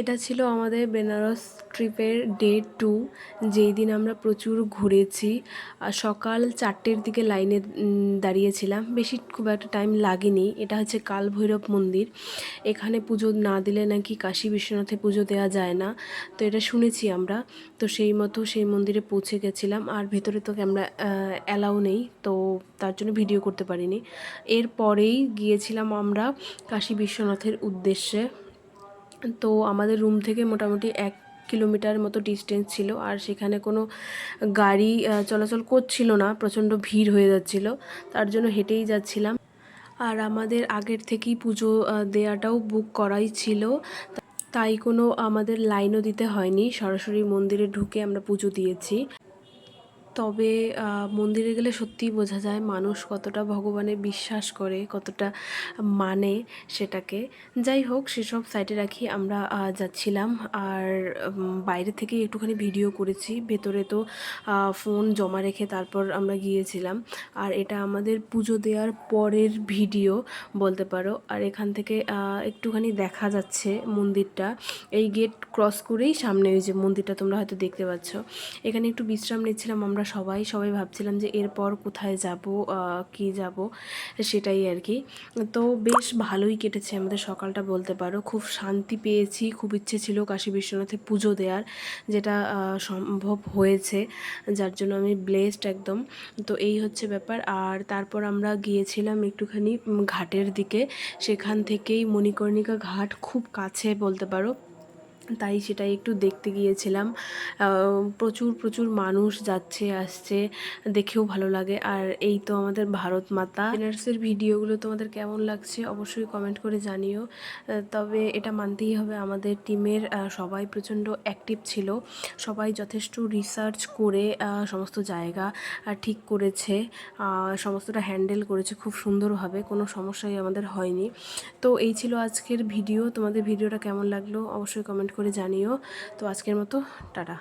এটা ছিল আমাদের বেনারস ট্রিপের ডে টু, যেই দিন আমরা প্রচুর ঘুরেছি। আর সকাল চারটের দিকে লাইনে দাঁড়িয়েছিলাম। বেশি খুব একটা টাইম লাগেনি। এটা হচ্ছে কাল ভৈরব মন্দির। এখানে পুজো না দিলে নাকি কাশী বিশ্বনাথে পুজো দেওয়া যায় না। তো এটা শুনেছি আমরা। তো সেই মতো সেই মন্দিরে পৌঁছে গেছিলাম। আর ভেতরে তো ক্যামেরা অ্যালাউ নেই। তো তার জন্য ভিডিও করতে পারিনি। এরপরেই গিয়েছিলাম আমরা কাশী বিশ্বনাথের উদ্দেশ্যে। তো আমাদের রুম থেকে মোটামুটি এক কিলোমিটার মতো ডিস্টেন্স ছিল আর সেখানে কোনো গাড়ি চলাচল করছিল না প্রচণ্ড ভিড় হয়ে যাচ্ছিল তার জন্য হেঁটেই যাচ্ছিলাম। আর আমাদের আগের থেকেই পুজো আহ, দেওয়াটাও বুক করাই ছিল তাই কোনো আমাদের লাইনও দিতে হয়নি সরাসরি মন্দিরে ঢুকে আমরা পুজো দিয়েছি। তবে মন্দিরে গেলে সত্যিই বোঝা যায় মানুষ কতটা ভগবানে বিশ্বাস করে, কতটা মানে সেটাকে। যাই হোক, সেসব সাইডে রাখি আমরা যাচ্ছিলাম। আর বাইরে থেকে একটুখানি ভিডিও করেছি। ভেতরে তো ফোন জমা রেখে তারপর আমরা গিয়েছিলাম। আর এটা আমাদের পুজো দেওয়ার পরের ভিডিও বলতে পারো। আর এখান থেকে একটুখানি দেখা যাচ্ছে মন্দিরটা। এই গেট ক্রস করেই সামনে ওই যে মন্দিরটা তোমরা হয়তো দেখতে পাচ্ছ। এখানে একটু বিশ্রাম নিচ্ছিলাম আমরা সবাই সবাই ভাবছিলাম যে এরপর কোথায় যাব কি যাব, সেটাই আর কি। তো বেশ ভালোই কেটেছে আমাদের সকালটা বলতে পারো। খুব শান্তি পেয়েছি, খুব ইচ্ছে ছিল কাশী বিশ্বনাথে পুজো দেওয়ার যেটা সম্ভব হয়েছে, যার জন্য আমি ব্লেসড একদম। তো এই হচ্ছে ব্যাপার। আর তারপর আমরা গিয়েছিলাম একটুখানি ঘাটের দিকে। সেখান থেকেই মণিকর্ণিকা ঘাট খুব কাছে বলতে পারো। তাই সেটাই একটু দেখতে গিয়েছিলাম। প্রচুর প্রচুর মানুষ যাচ্ছে, আসছে, দেখেও ভালো লাগে। আর এই তো আমাদের ভারত মাতা। বেনারসের ভিডিওগুলো তোমাদের কেমন লাগছে অবশ্যই কমেন্ট করে জানিও। তবে এটা মানতেই হবে আমাদের টিমের সবাই প্রচণ্ড অ্যাক্টিভ ছিল। সবাই যথেষ্ট রিসার্চ করে সমস্ত জায়গা ঠিক করেছে। সমস্তটা হ্যান্ডেল করেছে খুব সুন্দরভাবে, কোনো সমস্যাই আমাদের হয়নি। তো এই ছিল আজকের ভিডিও। তোমাদের ভিডিওটা কেমন লাগল অবশ্যই কমেন্ট করে জানিও। তো আজকের মতো টাটা।